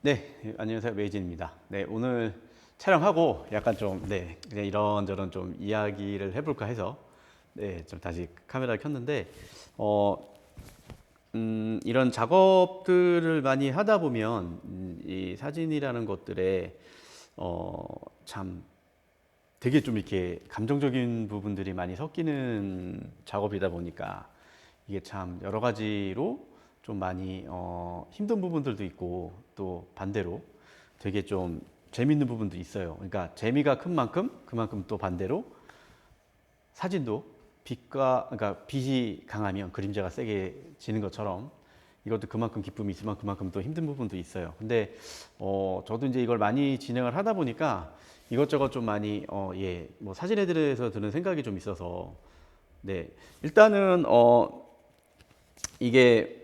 네, 안녕하세요. 메이진입니다. 네, 오늘 촬영하고 약간 좀, 네, 이런저런 좀 이야기를 해볼까 해서, 네, 좀 다시 카메라를 켰는데, 어, 음, 이런 작업들을 많이 하다 보면, 음, 이 사진이라는 것들에, 어, 참 되게 좀 이렇게 감정적인 부분들이 많이 섞이는 작업이다 보니까, 이게 참 여러 가지로 좀 많이 어, 힘든 부분들도 있고 또 반대로 되게 좀 재밌는 부분도 있어요. 그러니까 재미가 큰 만큼 그만큼 또 반대로 사진도 빛과 그러니까 빛이 강하면 그림자가 세게 지는 것처럼 이것도 그만큼 기쁨이 있으면 그만큼 또 힘든 부분도 있어요. 근데 어, 저도 이제 이걸 많이 진행을 하다 보니까 이것저것 좀 많이 어, 예, 뭐 사진에 대해서 드는 생각이 좀 있어서 네 일단은 어 이게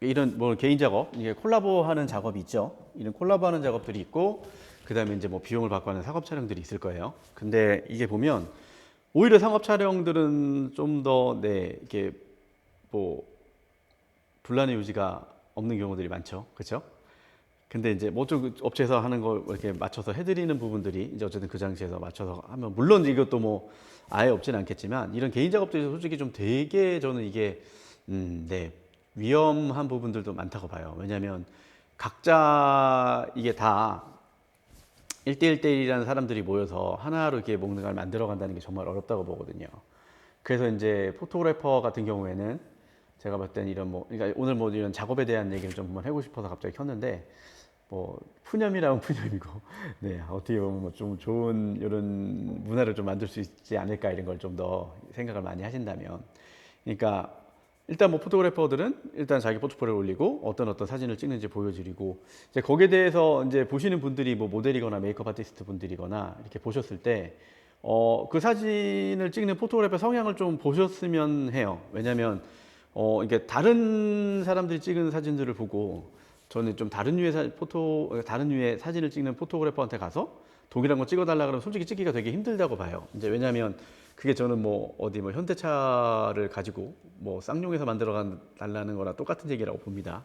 이런 뭐 개인 작업, 이게 콜라보 하는 작업이 있죠. 이런 콜라보 하는 작업들이 있고, 그 다음에 이제 뭐 비용을 받고 하는 상업 촬영들이 있을 거예요. 근데 이게 보면, 오히려 상업 촬영들은 좀 더, 네, 이게 뭐, 분란의 요지가 없는 경우들이 많죠. 그렇죠? 근데 이제 뭐좀 업체에서 하는 걸 이렇게 맞춰서 해드리는 부분들이 이제 어쨌든 그 장치에서 맞춰서 하면 물론 이것도 뭐 아예 없지는 않겠지만 이런 개인 작업들이 솔직히 좀 되게 저는 이게 음, 네 위험한 부분들도 많다고 봐요. 왜냐하면 각자 이게 다 1대1대1이라는 사람들이 모여서 하나로 이렇게 뭔가를 만들어 간다는 게 정말 어렵다고 보거든요. 그래서 이제 포토그래퍼 같은 경우에는 제가 봤을 때는 이런 뭐, 그러니까 오늘 뭐 이런 작업에 대한 얘기를 좀 한번 해보고 싶어서 갑자기 켰는데, 뭐, 푸념이라면 푸념이고, 네, 어떻게 보면 뭐 좀 좋은 이런 문화를 좀 만들 수 있지 않을까 이런 걸 좀 더 생각을 많이 하신다면. 그러니까 일단 뭐 포토그래퍼들은 일단 자기 포트폴리오를 올리고 어떤 어떤 사진을 찍는지 보여드리고 이제 거기에 대해서 이제 보시는 분들이 뭐 모델이거나 메이크업 아티스트 분들이거나 이렇게 보셨을 때 어, 그 사진을 찍는 포토그래퍼 성향을 좀 보셨으면 해요. 왜냐면 어, 이게 다른 사람들이 찍은 사진들을 보고 저는 좀 다른 류의 사, 포토 다른 류의 사진을 찍는 포토그래퍼한테 가서 동일한 거 찍어달라 그러면 솔직히 찍기가 되게 힘들다고 봐요. 이제 왜냐하면 그게 저는 뭐 어디 뭐 현대차를 가지고 뭐 쌍용에서 만들어 달라는 거랑 똑같은 얘기라고 봅니다.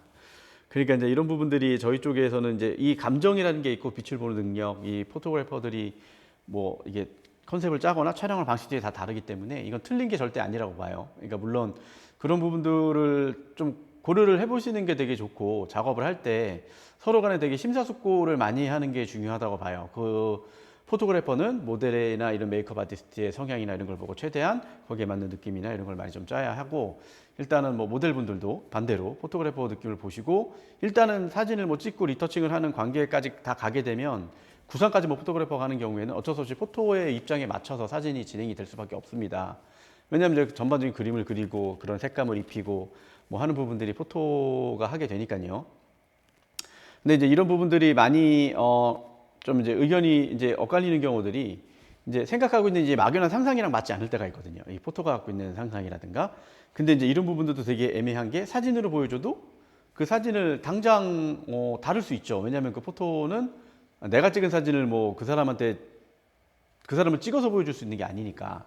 그러니까 이제 이런 부분들이 저희 쪽에서는 이제 이 감정이라는 게 있고 빛을 보는 능력, 이 포토그래퍼들이 뭐 이게 컨셉을 짜거나 촬영을 방식들이 다 다르기 때문에 이건 틀린 게 절대 아니라고 봐요. 그러니까 물론 그런 부분들을 좀 고려를 해보시는 게 되게 좋고 작업을 할 때 서로 간에 되게 심사숙고를 많이 하는 게 중요하다고 봐요. 그 포토그래퍼는 모델이나 이런 메이크업 아티스트의 성향이나 이런 걸 보고 최대한 거기에 맞는 느낌이나 이런 걸 많이 좀 짜야 하고 일단은 뭐 모델분들도 반대로 포토그래퍼 느낌을 보시고 일단은 사진을 뭐 찍고 리터칭을 하는 관계까지 다 가게 되면 구상까지 뭐 포토그래퍼 가는 경우에는 어쩔 수 없이 포토의 입장에 맞춰서 사진이 진행이 될 수밖에 없습니다. 왜냐하면 이제 전반적인 그림을 그리고 그런 색감을 입히고 뭐 하는 부분들이 포토가 하게 되니까요. 근데 이제 이런 부분들이 많이 어 좀 이제 의견이 이제 엇갈리는 경우들이 이제 생각하고 있는 이제 막연한 상상이랑 맞지 않을 때가 있거든요. 이 포토가 갖고 있는 상상이라든가. 근데 이제 이런 부분들도 되게 애매한 게 사진으로 보여줘도 그 사진을 당장 어 다를 수 있죠. 왜냐하면 그 포토는 내가 찍은 사진을 뭐 그 사람한테 그 사람을 찍어서 보여줄 수 있는 게 아니니까.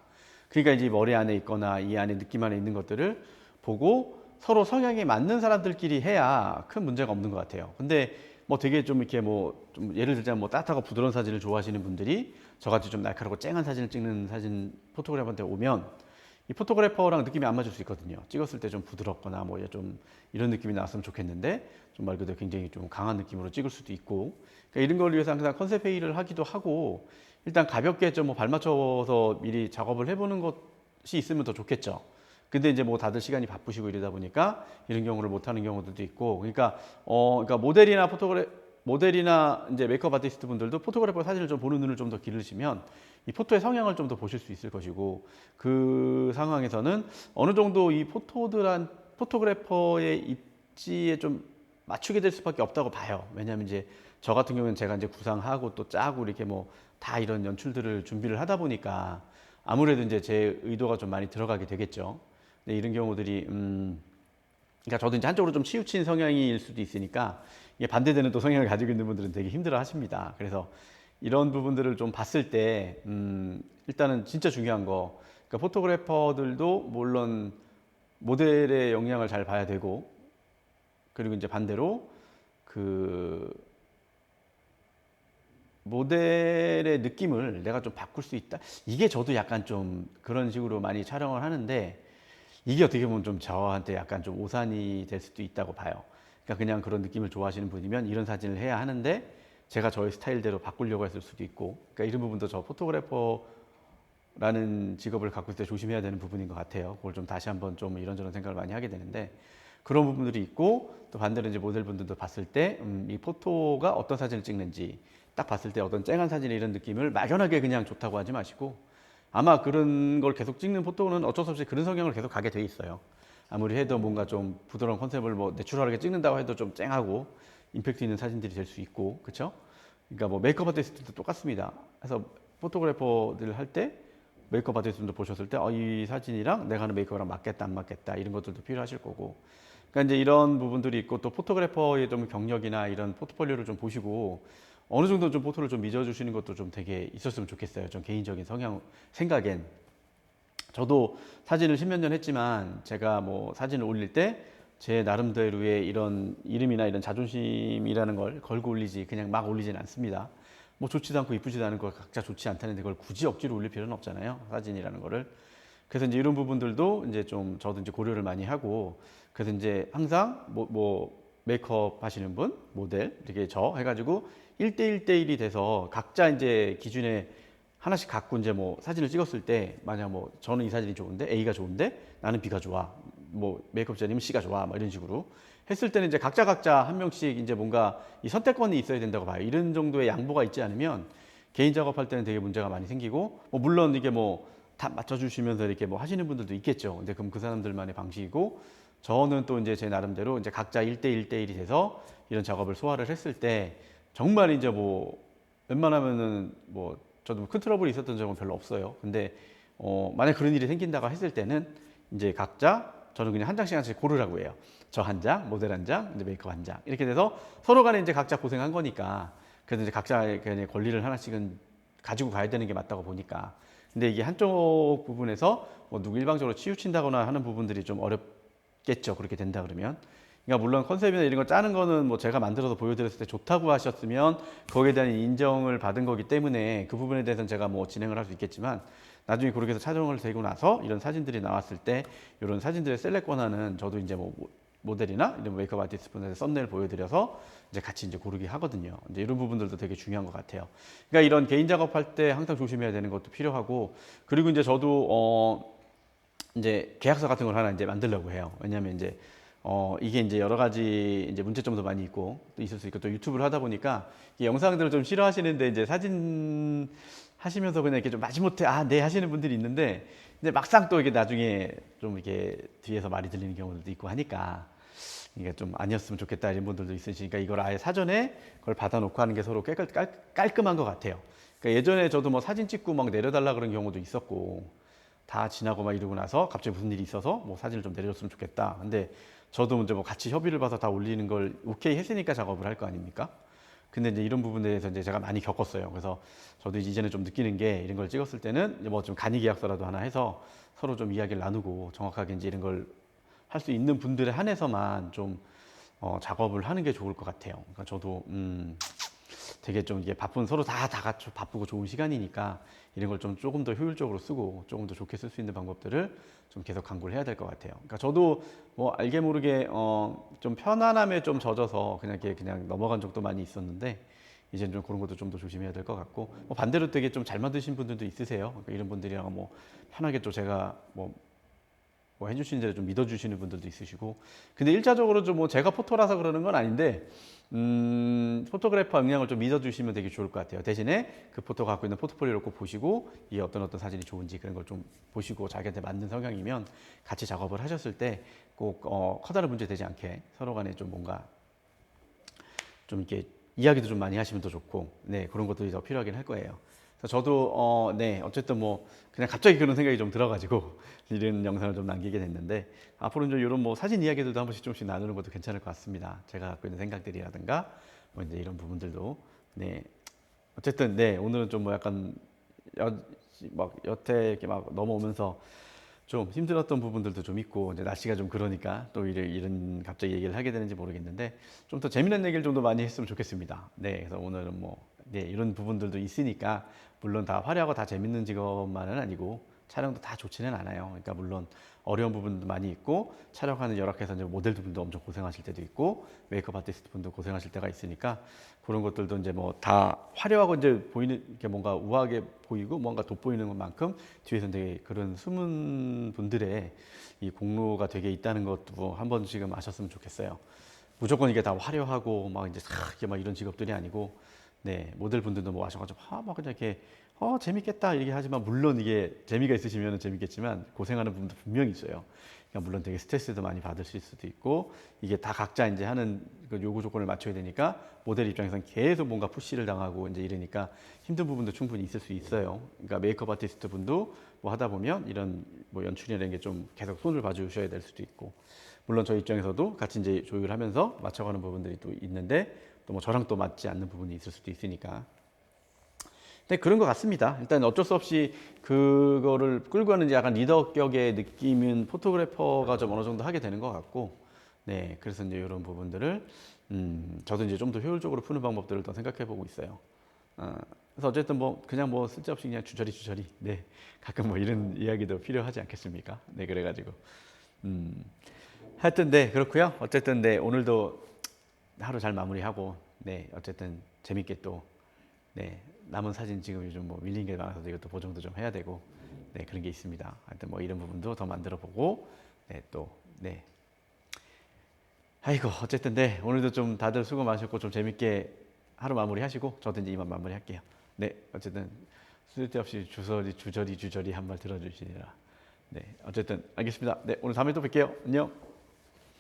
그러니까 이제 머리 안에 있거나 이 안에 느낌 안에 있는 것들을 보고 서로 성향에 맞는 사람들끼리 해야 큰 문제가 없는 것 같아요. 근데 뭐 되게 좀 이렇게 뭐 좀 예를 들자면 뭐 따뜻하고 부드러운 사진을 좋아하시는 분들이 저같이 좀 날카롭고 쨍한 사진을 찍는 사진 포토그래퍼한테 오면 이 포토그래퍼랑 느낌이 안 맞을 수 있거든요. 찍었을 때 좀 부드럽거나 뭐 좀 이런 느낌이 나왔으면 좋겠는데 좀 말 그대로 굉장히 좀 강한 느낌으로 찍을 수도 있고 그러니까 이런 걸 위해서 항상 컨셉 회의를 하기도 하고 일단 가볍게 좀 뭐 발맞춰서 미리 작업을 해보는 것이 있으면 더 좋겠죠. 근데 이제 뭐 다들 시간이 바쁘시고 이러다 보니까 이런 경우를 못 하는 경우들도 있고 그러니까 어 그러니까 모델이나 포토그래 모델이나 이제 메이크업 아티스트 분들도 포토그래퍼 사진을 좀 보는 눈을 좀 더 기르시면 이 포토의 성향을 좀 더 보실 수 있을 것이고 그 상황에서는 어느 정도 이 포토들한 포토그래퍼의 입지에 좀 맞추게 될 수밖에 없다고 봐요. 왜냐하면 이제 저 같은 경우는 제가 이제 구상하고 또 짜고 이렇게 뭐 다 이런 연출들을 준비를 하다 보니까 아무래도 이제 제 의도가 좀 많이 들어가게 되겠죠. 근데 이런 경우들이 음 그러니까 저도 이제 한쪽으로 좀 치우친 성향일 수도 있으니까 이게 반대되는 또 성향을 가지고 있는 분들은 되게 힘들어 하십니다. 그래서 이런 부분들을 좀 봤을 때, 음, 일단은 진짜 중요한 거, 그러니까 포토그래퍼들도 물론 모델의 역량을 잘 봐야 되고, 그리고 이제 반대로 그 모델의 느낌을 내가 좀 바꿀 수 있다. 이게 저도 약간 좀 그런 식으로 많이 촬영을 하는데 이게 어떻게 보면 좀 저한테 약간 좀 오산이 될 수도 있다고 봐요. 그러니까 그냥 그런 느낌을 좋아하시는 분이면 이런 사진을 해야 하는데 제가 저의 스타일대로 바꾸려고 했을 수도 있고 그러니까 이런 부분도 저 포토그래퍼라는 직업을 갖고 있을 때 조심해야 되는 부분인 것 같아요. 그걸 좀 다시 한번 좀 이런저런 생각을 많이 하게 되는데 그런 부분들이 있고 또 반대로 이제 모델분들도 봤을 때 음, 이 포토가 어떤 사진을 찍는지 딱 봤을 때 어떤 쨍한 사진의 이런 느낌을 막연하게 그냥 좋다고 하지 마시고 아마 그런 걸 계속 찍는 포토는 어쩔 수 없이 그런 성향을 계속 가게 돼 있어요. 아무리 해도 뭔가 좀 부드러운 컨셉을 뭐 내추럴하게 찍는다고 해도 좀 쨍하고 임팩트 있는 사진들이 될 수 있고 그렇죠? 그러니까 뭐 메이크업 아티스트도 똑같습니다. 그래서 포토그래퍼들 할 때 메이크업 아티스트도 보셨을 때 어, 이 사진이랑 내가 하는 메이크업이랑 맞겠다 안 맞겠다 이런 것들도 필요하실 거고 그러니까 이제 이런 부분들이 있고 또 포토그래퍼의 좀 경력이나 이런 포트폴리오를 좀 보시고 어느 정도 좀 포토를 좀 믿어 주시는 것도 좀 되게 있었으면 좋겠어요. 좀 개인적인 성향 생각엔 저도 사진을 십몇 년 했지만 제가 뭐 사진을 올릴 때 제 나름대로의 이런 이름이나 이런 자존심이라는 걸 걸고 올리지 그냥 막 올리진 않습니다. 뭐 좋지도 않고 이쁘지도 않은 걸 각자 좋지 않다는데 그걸 굳이 억지로 올릴 필요는 없잖아요. 사진이라는 거를. 그래서 이제 이런 부분들도 이제 좀 저도 이제 고려를 많이 하고 그래서 이제 항상 뭐, 뭐 메이크업 하시는 분, 모델 이렇게 저 해가지고 1대1대1이 돼서 각자 이제 기준에 하나씩 갖고 이제 뭐 사진을 찍었을 때 만약 뭐 저는 이 사진이 좋은데 A가 좋은데 나는 B가 좋아. 뭐 메이크업자님은 C가 좋아. 뭐 이런 식으로 했을 때는 이제 각자 각자 한 명씩 이제 뭔가 이 선택권이 있어야 된다고 봐요. 이런 정도의 양보가 있지 않으면 개인 작업할 때는 되게 문제가 많이 생기고 뭐 물론 이게 뭐 다 맞춰주시면서 이렇게 뭐 하시는 분들도 있겠죠. 근데 그럼 그 사람들만의 방식이고 저는 또 이제 제 나름대로 이제 각자 1대1대1이 돼서 이런 작업을 소화를 했을 때 정말 이제 뭐 웬만하면은 뭐 저도 큰 트러블이 있었던 적은 별로 없어요. 근데 어 만약 그런 일이 생긴다고 했을 때는 이제 각자 저는 그냥 한 장씩 한 장씩 고르라고 해요. 저 한 장, 모델 한 장, 이제 메이크업 한 장. 이렇게 돼서 서로 간에 이제 각자 고생한 거니까 그래서 이제 각자의 권리를 하나씩은 가지고 가야 되는 게 맞다고 보니까. 근데 이게 한쪽 부분에서 뭐 누구 일방적으로 치우친다거나 하는 부분들이 좀 어렵겠죠. 그렇게 된다 그러면. 그러니까 물론 컨셉이나 이런 거 짜는 거는 뭐 제가 만들어서 보여드렸을 때 좋다고 하셨으면 거기에 대한 인정을 받은 거기 때문에 그 부분에 대해서는 제가 뭐 진행을 할 수 있겠지만 나중에 그렇게 해서 촬영을 되고 나서 이런 사진들이 나왔을 때 이런 사진들의 셀렉 권한은 저도 이제 뭐 모델이나 이런 메이크업 아티스트 분한테 썸네일 보여드려서 이제 같이 이제 고르게 하거든요. 이제 이런 부분들도 되게 중요한 것 같아요. 그러니까 이런 개인 작업할 때 항상 조심해야 되는 것도 필요하고 그리고 이제 저도 어 이제 계약서 같은 걸 하나 이제 만들려고 해요. 왜냐하면 이제 어 이게 이제 여러 가지 이제 문제점도 많이 있고 또 있을 수 있고 또 유튜브를 하다 보니까 이 영상들을 좀 싫어하시는데 이제 사진 하시면서 그냥 이렇게 좀 마지못해 아 네 하시는 분들이 있는데 근데 막상 또 이게 나중에 좀 이렇게 뒤에서 말이 들리는 경우들도 있고 하니까 이게 좀 아니었으면 좋겠다 이런 분들도 있으시니까 이걸 아예 사전에 그걸 받아놓고 하는 게 서로 깔, 깔, 깔끔한 것 같아요. 그러니까 예전에 저도 뭐 사진 찍고 막 내려달라 그런 경우도 있었고 다 지나고 막 이러고 나서 갑자기 무슨 일이 있어서 뭐 사진을 좀 내려줬으면 좋겠다. 근데 저도 이제 뭐 같이 협의를 봐서 다 올리는 걸 오케이 했으니까 작업을 할 거 아닙니까? 근데 이제 이런 부분에 대해서 이제 제가 많이 겪었어요. 그래서 저도 이제는 좀 느끼는 게 이런 걸 찍었을 때는 뭐 좀 간이 계약서라도 하나 해서 서로 좀 이야기를 나누고 정확하게 이제 이런 걸 할 수 있는 분들에 한해서만 좀 어, 작업을 하는 게 좋을 것 같아요. 그러니까 저도 음, 되게 좀 이게 바쁜 서로 다 다 같이 바쁘고 좋은 시간이니까 이런 걸 좀 조금 더 효율적으로 쓰고 조금 더 좋게 쓸 수 있는 방법들을 좀 계속 강구를 해야 될 것 같아요. 그러니까 저도 뭐 알게 모르게 어, 좀 편안함에 좀 젖어서 그냥 그냥 넘어간 적도 많이 있었는데 이제는 좀 그런 것도 좀 더 조심해야 될 것 같고 뭐 반대로 되게 좀 잘 만드신 분들도 있으세요. 그러니까 이런 분들이랑 뭐 편하게 또 제가 뭐 뭐 해주시는 대로 좀 믿어주시는 분들도 있으시고 근데 일차적으로 좀 뭐 제가 포토라서 그러는 건 아닌데 음, 포토그래퍼 역량을 좀 믿어주시면 되게 좋을 것 같아요. 대신에 그 포토 갖고 있는 포트폴리오를 꼭 보시고 이 어떤 어떤 사진이 좋은지 그런 걸 좀 보시고 자기한테 맞는 성향이면 같이 작업을 하셨을 때꼭 어, 커다란 문제 되지 않게 서로 간에 좀 뭔가 좀 이렇게 이야기도 좀 많이 하시면 더 좋고 네 그런 것들이 더 필요하긴 할 거예요. 저도 어, 네 어쨌든 뭐 그냥 갑자기 그런 생각이 좀 들어가지고 이런 영상을 좀 남기게 됐는데 앞으로는 좀 이런 뭐 사진 이야기들도 한 번씩 좀씩 나누는 것도 괜찮을 것 같습니다. 제가 갖고 있는 생각들이라든가 뭐 이제 이런 부분들도 네 어쨌든 네 오늘은 좀 뭐 약간 여, 막 여태 이렇게 막 넘어오면서 좀 힘들었던 부분들도 좀 있고 이제 날씨가 좀 그러니까 또 이런, 이런 갑자기 얘기를 하게 되는지 모르겠는데 좀 더 재미난 얘기를 좀 더 많이 했으면 좋겠습니다. 네, 그래서 오늘은 뭐 네, 이런 부분들도 있으니까 물론 다 화려하고 다 재밌는 직업만은 아니고 촬영도 다 좋지는 않아요. 그러니까 물론 어려운 부분도 많이 있고 촬영하는 열악해서 이제 모델 분도 엄청 고생하실 때도 있고 메이크업 아티스트 분도 고생하실 때가 있으니까 그런 것들도 이제 뭐 다 화려하고 이제 보이는 게 뭔가 우아하게 보이고 뭔가 돋보이는 것만큼 뒤에서 되게 그런 숨은 분들의 이 공로가 되게 있다는 것도 한 번씩은 아셨으면 좋겠어요. 무조건 이게 다 화려하고 막 이제 막 이런 직업들이 아니고 네 모델 분들도 뭐 하셔가지고 아 막 그냥 이렇게 어 재밌겠다 이렇게 하지만 물론 이게 재미가 있으시면 재밌겠지만 고생하는 부분도 분명히 있어요. 그러니까 물론 되게 스트레스도 많이 받으실 수도 있고 이게 다 각자 이제 하는 그 요구 조건을 맞춰야 되니까 모델 입장에서는 계속 뭔가 푸시를 당하고 이제 이러니까 힘든 부분도 충분히 있을 수 있어요. 그러니까 메이크업 아티스트 분도 뭐 하다 보면 이런 뭐 연출이라는 게 좀 계속 손을 봐주셔야 될 수도 있고 물론 저희 입장에서도 같이 이제 조율을 하면서 맞춰가는 부분들이 또 있는데 또 뭐 저랑 또 맞지 않는 부분이 있을 수도 있으니까 네, 그런 것 같습니다. 일단 어쩔 수 없이 그거를 끌고 가는 약간 리더격의 느낌은 포토그래퍼가 좀 어느 정도 하게 되는 것 같고, 네, 그래서 이제 이런 부분들을 음, 저도 이제 좀 더 효율적으로 푸는 방법들을 더 생각해 보고 있어요. 어, 그래서 어쨌든 뭐 그냥 뭐 쓸데없이 그냥 주저리 주저리, 네, 가끔 뭐 이런 이야기도 필요하지 않겠습니까? 네, 그래가지고 음, 하여튼 네 그렇고요. 어쨌든 네 오늘도 하루 잘 마무리하고, 네, 어쨌든 재밌게 또 네, 남은 사진 지금 요즘 뭐 밀린 게 많아서 이것도 보정도 좀 해야 되고, 네, 그런 게 있습니다. 하여튼 뭐 이런 부분도 더 만들어 보고, 네, 또, 네. 아이고, 어쨌든 네, 오늘도 좀 다들 수고 많으셨고 좀 재밌게 하루 마무리 하시고, 저도 이제 이만 마무리 할게요. 네, 어쨌든 쓸데없이 주저리, 주저리, 주저리 한 말 들어주시느라. 네, 어쨌든 알겠습니다. 네, 오늘 다음에 또 뵐게요. 안녕.